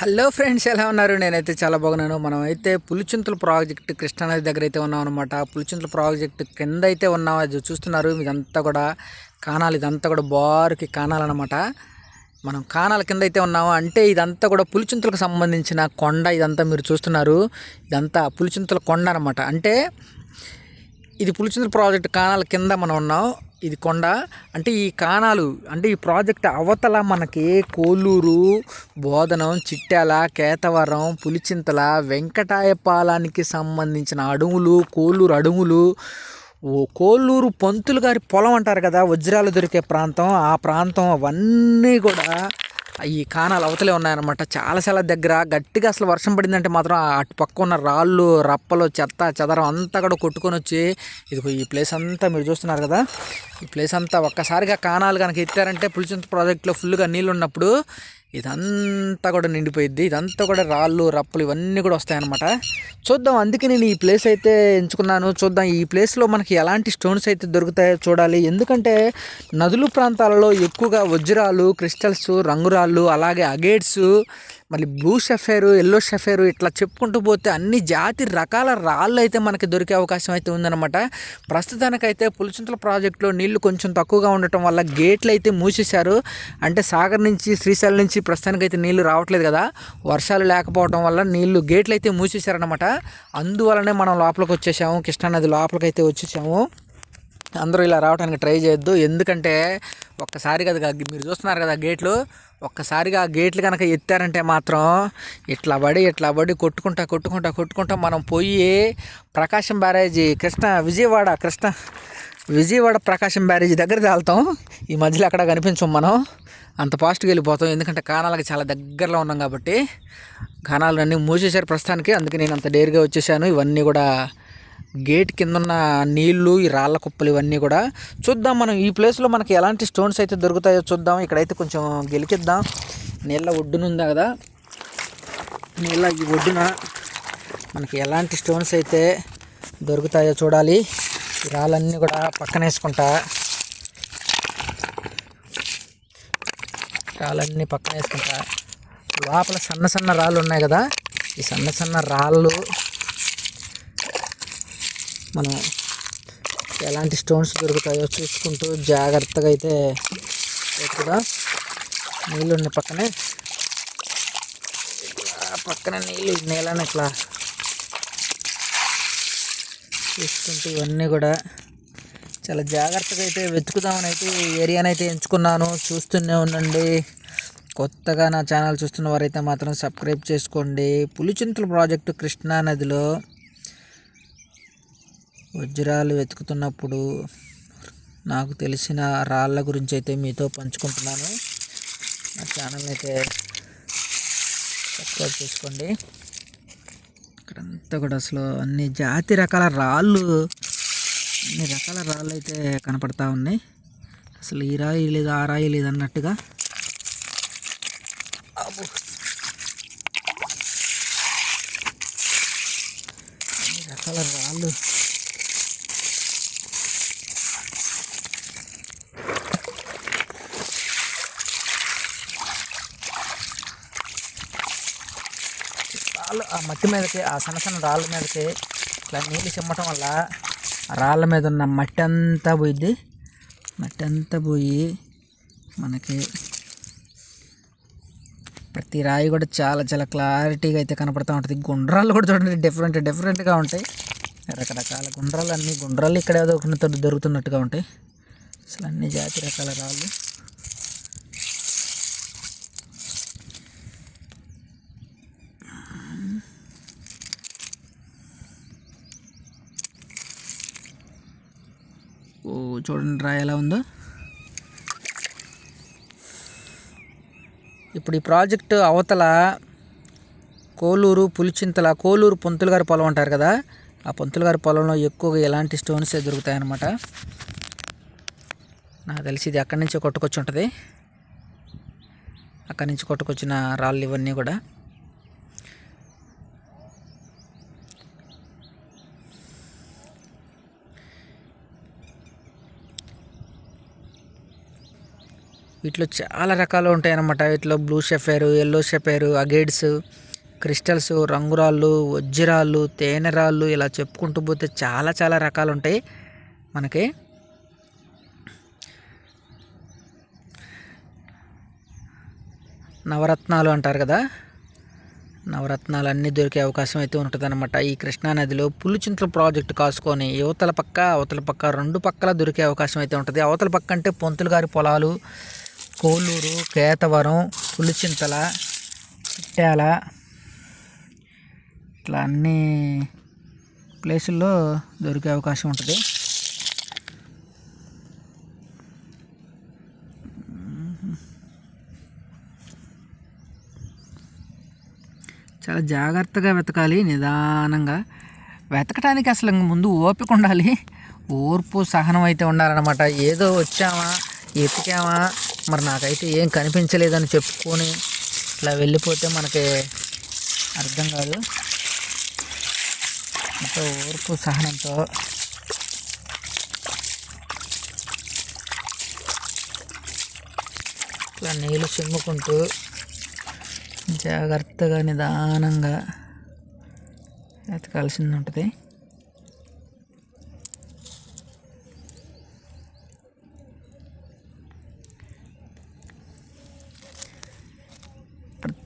Hello friends ఎలా ఉన్నారు? నేనైతే చాలా బాగున్నాను. మనం అయితే పులిచింతల ప్రాజెక్ట్ కృష్ణానది దగ్గర అయితే ఉన్నాం అనమాట పులిచింతల ప్రాజెక్ట్ కింద అయితే ఉన్నాం. అది చూస్తున్నారు. ఇదంతా కూడా కానాలు ఇదంతా కూడా బారుకి కానాలన్నమాట. మనం కానాల కింద అయితే ఉన్నాము. అంటే ఇదంతా కూడా పులిచింతలకు సంబంధించిన కొండ ఇదంతా మీరు చూస్తున్నారు. ఇదంతా పులిచింతల కొండ అనమాట అంటే ఇది పులిచింతల ప్రాజెక్ట్ కానాల కింద మనం ఉన్నాం. ఇది కొండ. అంటే ఈ కానాలు అంటే ఈ ప్రాజెక్ట్ అవతల మనకి కోల్లూరు బోధనం చిట్యాల కేతవరం పులిచింతల వెంకటాయపాలానికి సంబంధించిన అడవులు కోల్లూరు అడవులు. ఓ కోల్లూరు పంతులు గారి పొలం అంటారు కదా వజ్రాలు దొరికే ప్రాంతం. ఆ ప్రాంతం అవన్నీ కూడా ఈ కానాలు అవతలే ఉన్నాయన్నమాట. చాలా చాలా దగ్గర. గట్టిగా అసలు వర్షం పడిందంటే మాత్రం అటు పక్క ఉన్న రాళ్ళు రప్పలు చెత్త చెదరం అంతా కూడా కొట్టుకొని వచ్చి ఇదిగో ఈ ప్లేస్ అంతా మీరు చూస్తున్నారు కదా. ఈ ప్లేస్ అంతా ఒక్కసారిగా కానాలు కనుక ఎత్తారంటే పులిచింత ప్రాజెక్టులో ఫుల్గా నీళ్ళు ఉన్నప్పుడు ఇదంతా కూడా నిండిపోయిద్ది. ఇదంతా కూడా రాళ్ళు రప్పలు ఇవన్నీ కూడా వస్తాయన్నమాట. చూద్దాం. అందుకే నేను ఈ ప్లేస్ అయితే ఎంచుకున్నాను. చూద్దాం. ఈ ప్లేస్లో మనకి ఎలాంటి స్టోన్స్ అయితే దొరుకుతాయో చూడాలి. ఎందుకంటే నదులు ప్రాంతాలలో ఎక్కువగా వజ్రాలు క్రిస్టల్స్ రంగురాళ్ళు అలాగే అగేట్స్ మళ్ళీ బ్లూ షఫేరు ఎల్లో షఫేరు ఇట్లా చెప్పుకుంటూ పోతే అన్ని జాతి రకాల రాళ్ళు అయితే మనకి దొరికే అవకాశం అయితే ఉందన్నమాట. ప్రస్తుతానికైతే పులిచింతల ప్రాజెక్టులో నీళ్ళు కొంచెం తక్కువగా ఉండటం వల్ల గేట్లు అయితే మూసేశారు. అంటే సాగర్ నుంచి శ్రీశైలం నుంచి ప్రస్తుతానికైతే నీళ్ళు రావట్లేదు కదా. వర్షాలు లేకపోవడం వల్ల నీళ్ళు గేట్లు అయితే మూసేశారనమాట అందువలనే మనం లోపలికి వచ్చేసాము కృష్ణానది లోపలికి అయితే వచ్చేసాము. అందరూ ఇలా రావడానికి ట్రై చేయొద్దు. ఎందుకంటే ఒక్కసారి కదా మీరు చూస్తున్నారు కదా గేట్లు. ఒక్కసారిగా ఆ గేట్లు కనుక ఎత్తారంటే మాత్రం ఇట్లా పడి ఇట్లా పడి కొట్టుకుంటా కొట్టుకుంటా కొట్టుకుంటా మనం పోయి ప్రకాశం బ్యారేజీ కృష్ణ విజయవాడ కృష్ణ విజయవాడ ప్రకాశం బ్యారేజీ దగ్గర వెళ్తాం ఈ మధ్యలో అక్కడ కనిపించం మనం. అంత ఫాస్ట్గా వెళ్ళిపోతాం. ఎందుకంటే కానాలకు చాలా దగ్గరలో ఉన్నాం కాబట్టి కానాలన్నీ మూసేశారు ప్రస్తుతానికి. అందుకే నేను అంత డేర్గా వచ్చేసాను. ఇవన్నీ కూడా గేట్ కింద ఉన్న నీళ్ళు ఈ రాళ్ళ కుప్పలు ఇవన్నీ కూడా చూద్దాం మనం. ఈ ప్లేస్లో మనకి ఎలాంటి స్టోన్స్ అయితే దొరుకుతాయో చూద్దాం. ఇక్కడైతే కొంచెం గెలికిద్దాం నీళ్ళ ఒడ్డున ఉందా కదా? నీళ్ళ ఈ ఒడ్డున మనకి ఎలాంటి స్టోన్స్ అయితే దొరుకుతాయో చూడాలి. ఈ రాళ్ళన్నీ కూడా పక్కన వేసుకుంటా రాళ్ళన్నీ పక్కన వేసుకుంటా లోపల సన్న సన్న రాళ్ళు ఉన్నాయి కదా? ఈ సన్న సన్న రాళ్ళు మనం ఎలాంటి స్టోన్స్ దొరుకుతాయో చూసుకుంటూ జాగ్రత్తగా అయితే ఎక్కుదా నీళ్ళు ఉన్న పక్కనే పక్కన నీళ్ళు నీళ్ళని ఇట్లా చూసుకుంటూ ఇవన్నీ కూడా చాలా జాగ్రత్తగా అయితే వెతుకుదామని అయితే ఈ ఏరియాని అయితే ఎంచుకున్నాను. చూస్తూనే ఉండండి. కొత్తగా నా ఛానల్ చూస్తున్న వారైతే మాత్రం సబ్స్క్రైబ్ చేసుకోండి. పులిచింతల ప్రాజెక్టు కృష్ణా నదిలో వజ్రాలు వెతుకుతున్నప్పుడు నాకు తెలిసిన రాళ్ళ గురించి అయితే మీతో పంచుకుంటున్నాను. నా ఛానల్ అయితే సబ్స్క్రైబ్ చేసుకోండి. ఇక్కడంతా కూడా అసలు అన్ని జాతి రకాల రాళ్ళు అన్ని రకాల రాళ్ళు అయితే కనపడతా ఉన్నాయి. అసలు ఈ రాయి లేదు ఆ రాయి లేదు అన్నట్టుగా. అన్ని రకాల రాళ్ళు. రాళ్ళు ఆ మట్టి మీదకి ఆ సన్న సన్న రాళ్ళ మీదకి ఇట్లా నీళ్ళు చిమ్మటం వల్ల రాళ్ళ మీద ఉన్న మట్టి అంతా పోయిద్ది. మట్టి అంతా పోయి మనకి ప్రతి రాయి కూడా చాలా చాలా క్లారిటీగా అయితే కనపడుతూ ఉంటుంది. గుండ్రాలు కూడా చూడండి డిఫరెంట్ డిఫరెంట్గా ఉంటాయి. రకరకాల గుండ్రాలు అన్ని గుండ్రాలు ఇక్కడ ఏదో ఒకటి దొరుకుతున్నట్టుగా ఉంటాయి. అసలు అన్ని జాతి రకాల రాళ్ళు. చూడండి రా ఎలా ఉందో. ఇప్పుడు ఈ ప్రాజెక్టు అవతల కోలూరు పులిచింతల కోలూరు పొంతులు గారి పొలం అంటారు కదా. ఆ పొంతులు గారి పొలంలో ఎక్కువగా ఎలాంటి స్టోన్స్ దొరుకుతాయన్నమాట. నాకు తెలిసి ఇది అక్కడి నుంచే కొట్టుకొచ్చి ఉంటుంది. అక్కడి నుంచి కొట్టుకొచ్చిన రాళ్ళు ఇవన్నీ కూడా. వీటిలో చాలా రకాలు ఉంటాయి అన్నమాట వీటిలో blue sapphire yellow sapphire agates crystals రంగురాళ్ళు వజ్రాళ్ళు తేనెరాళ్ళు ఇలా చెప్పుకుంటూ పోతే చాలా చాలా రకాలు ఉంటాయి మనకి. నవరత్నాలు అంటారు కదా. నవరత్నాలు అన్నీ దొరికే అవకాశం అయితే ఉంటుందన్నమాట. ఈ కృష్ణానదిలో పులిచింతల ప్రాజెక్టు కాసుకొని యువతల పక్క అవతల పక్క రెండు పక్కల దొరికే అవకాశం అయితే ఉంటుంది. అవతల పక్క అంటే పొంతులు గారి పొలాలు కోలూరు కేతవరం పులిచింతల చిట్యాల ఇట్లా అన్ని ప్లేసుల్లో దొరికే అవకాశం ఉంటుంది. చాలా జాగ్రత్తగా వెతకాలి నిదానంగా. వెతకడానికి అసలు ముందు ఓపిక ఉండాలి. ఓర్పు సహనం అయితే ఉండాలన్నమాట. ఏదో వచ్చామా ఎతికామా మరి నాకైతే ఏం కనిపించలేదని చెప్పుకొని ఇట్లా వెళ్ళిపోతే మనకి అర్థం కాదు. అంత ఓర్పు సహనంతో. ఇట్లా నీళ్ళు చిమ్ముకుంటూ జాగ్రత్తగా నిదానంగా ఎతకాల్సింది ఉంటుంది.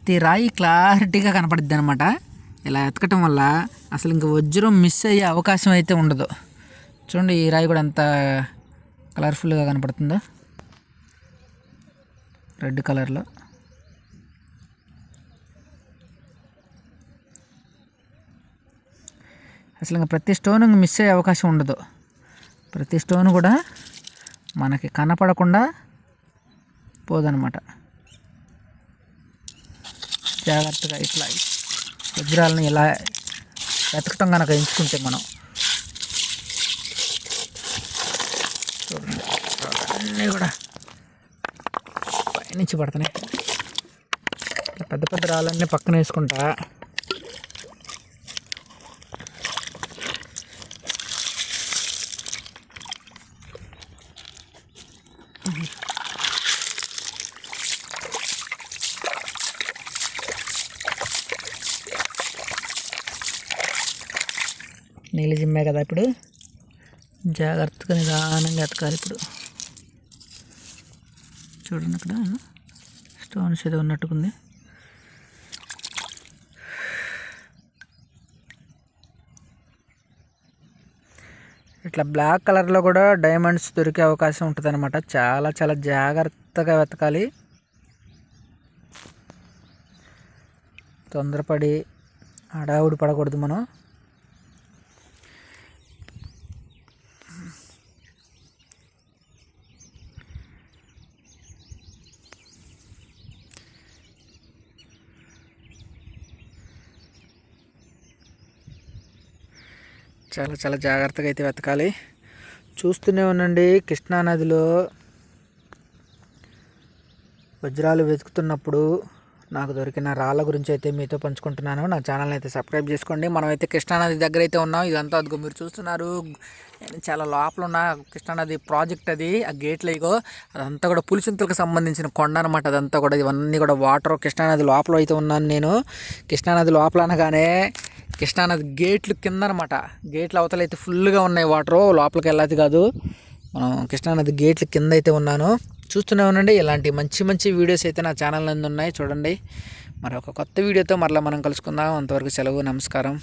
ప్రతి రాయి క్లారిటీగా కనపడుద్ది అనమాట ఇలా ఎతకటం వల్ల అసలు ఇంక వజ్రం మిస్ అయ్యే అవకాశం అయితే ఉండదు. చూడండి ఈ రాయి కూడా ఎంత కలర్ఫుల్గా కనపడుతుందో. రెడ్ కలర్లో. అసలు ఇంకా ప్రతి స్టోన్ ఇంక మిస్ అయ్యే అవకాశం ఉండదు. ప్రతి స్టోన్ కూడా మనకి కనపడకుండా పోదనమాట జాగ్రత్తగా ఇట్లా వజ్రాలను ఇలా వెతకటం కనుక ఎంచుకుంటే మనం చూడండి. అన్నీ కూడా పైనుంచి పడుతున్నాయి. పెద్ద పెద్ద రాళ్ళన్నీ పక్కన వేసుకుంటా. నీళ్ళు జిమ్మే కదా ఇప్పుడు? జాగ్రత్తగా నిదానంగా ఎతకాలి ఇప్పుడు. చూడండి అక్కడ. స్టోన్స్ ఏదో ఉన్నట్టుకుంది. ఇట్లా బ్లాక్ కలర్లో కూడా డైమండ్స్ దొరికే అవకాశం ఉంటుంది అనమాట చాలా చాలా జాగ్రత్తగా వెతకాలి. తొందరపడి హడావుడి పడకూడదు మనం. చాలా చాలా జాగ్రత్తగా అయితే వెతకాలి. చూస్తూనే ఉండండి కృష్ణానదిలో వజ్రాలు వెతుకుతున్నప్పుడు నాకు దొరికిన రాళ్ళ గురించి అయితే మీతో పంచుకుంటున్నాను. నా ఛానల్ని అయితే సబ్స్క్రైబ్ చేసుకోండి. మనమైతే కృష్ణానది దగ్గర అయితే ఉన్నాం. ఇదంతా అదిగో మీరు చూస్తున్నారు. చాలా లోపల ఉన్న. కృష్ణానది ప్రాజెక్ట్ అది ఆ గేట్లో ఇగో. అదంతా కూడా పులిచింతలకు సంబంధించిన కొండ అనమాట అదంతా కూడా ఇవన్నీ కూడా వాటర్. కృష్ణానది లోపల అయితే ఉన్నాను నేను. కృష్ణానది లోపల అనగానే కృష్ణానది గేట్లు కింద అనమాట గేట్లు అవతల అయితే ఫుల్గా ఉన్నాయి వాటర్ లోపలికి వెళ్ళదు కాదు. మనం కృష్ణానది గేట్లు కింద అయితే ఉన్నాను. చూస్తూనే ఉండండి ఇలాంటి మంచి మంచి వీడియోస్ అయితే నా ఛానల్ నందు ఉన్నాయి. చూడండి. మరి ఒక కొత్త వీడియోతో మరలా మనం కలుసుకుందాం. అంతవరకు సెలవు నమస్కారం.